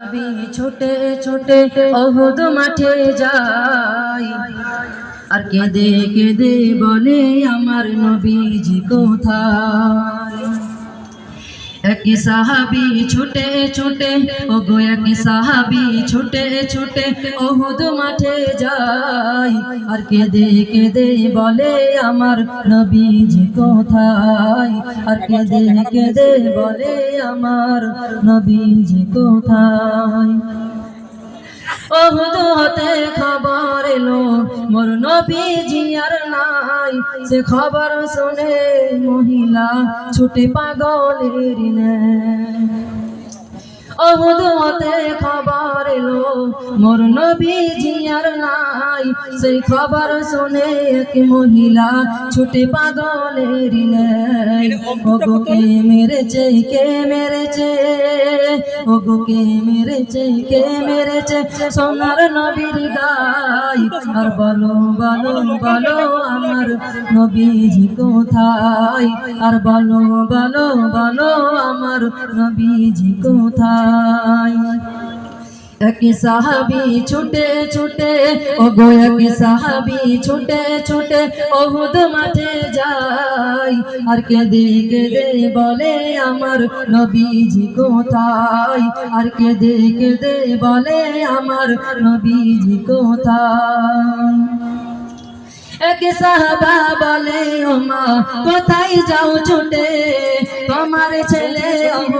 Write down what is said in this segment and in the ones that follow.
আমি ছোটে ছোটে অহুদ মাঠে যাই। আর কেঁদে কেঁদে বলে আমার নবীজি কোথায়? এক সাহাবি ছুটে ছুটে, ও গো একই সাহাবি, ছুটে ছুটে অহুদ মাঠে যাই। আর কেঁদে কেঁদে বলে আমার নবীজি কোথায়? আর কেঁদে কেঁদে বলে আমার নবীজি কোথায়? হতে খবর এলো, মোর নবীজি আর নাই। সে খবর শুনে মহিলা ছুটে পাগলের অহুদ হতে খবর এলো। মোর নবীজি আর নাই। সেই খবর শুনে এক মহিলা ছুটে পাগলের ওগো কে মেরেছে কে মেরেছে? ওগো কে মেরেছে কে মেরেছে? সোনার নবীর গাই। আর বলো বলো বলো আমার নবীজি কোথায়? আর বলো বলো বলো আমার নবীজি কোথায়? এক সাহাবি ছুটে ছুটে, ও সাহাবি ছুটে ছুটে, ওহুদ মাঠে যাই আর কেঁদে কেঁদে বলে আমার নবীজি কোথায়? আর বলে আমার নবীজি কোথায়? এক সাহাবা বলে কোথায় যাও ছুটে? তোমার ছেলে অহুদ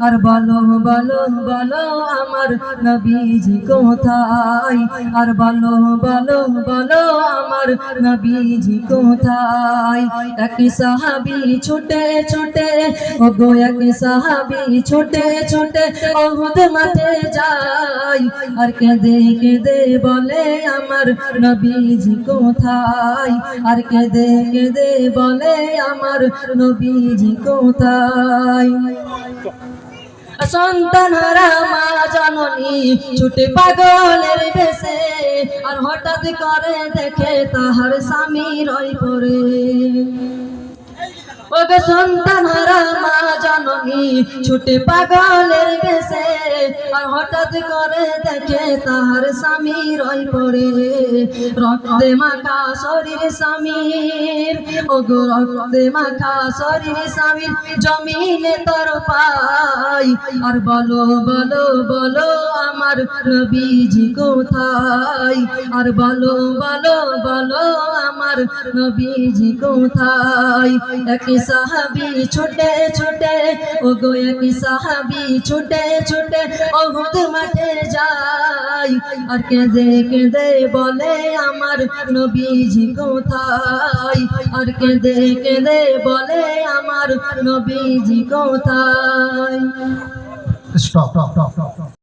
আর বলো বলো বলো আমার নবীজি কোথায়? আর বলো বলো বলো আমার নবীজি কোথায়? এক সাহাবি ছুটে ছুটে ও গো এক সাহাবি ছুটে ছুটে ওহুদ মাঠে যাই আর কেঁদে কেঁদে বলে আমার নবীজি কোথায়? আর কে কেঁদে কেঁদে বলে আমার নবীজি কোথায়? সন্তানরা মা জননী ছুটে পাগলের বেশে আর হঠাৎ করে দেখে তাহার স্বামী রই পড়ে। ওগে সন্তানরা মা জননী, ছুটে পাগলের বেশে, আর হঠাৎ করে দেখে তাহার স্বামী রই পড়ে। রক্তে মাখা শরীর স্বামীর, ওগো রক্তে মাখা শরীর স্বামীর, জমিনে তর পাই। আর বলো বলো বলো, আমার নবীজি কোথায়? আর বলো বলো বলো আমার নবীজি কোথায় এক সাহাবি ছুটে ছুটে ও গো এক সাহাবি ছুটে ছুটে অহুদ মাঠে যাই আর কেঁদে কেঁদে বলে, আমার নবীজি কোথায় আর কেঁদে কেঁদে বলে, আমার নবীজি কোথায় Stop. Stop. Stop. Stop.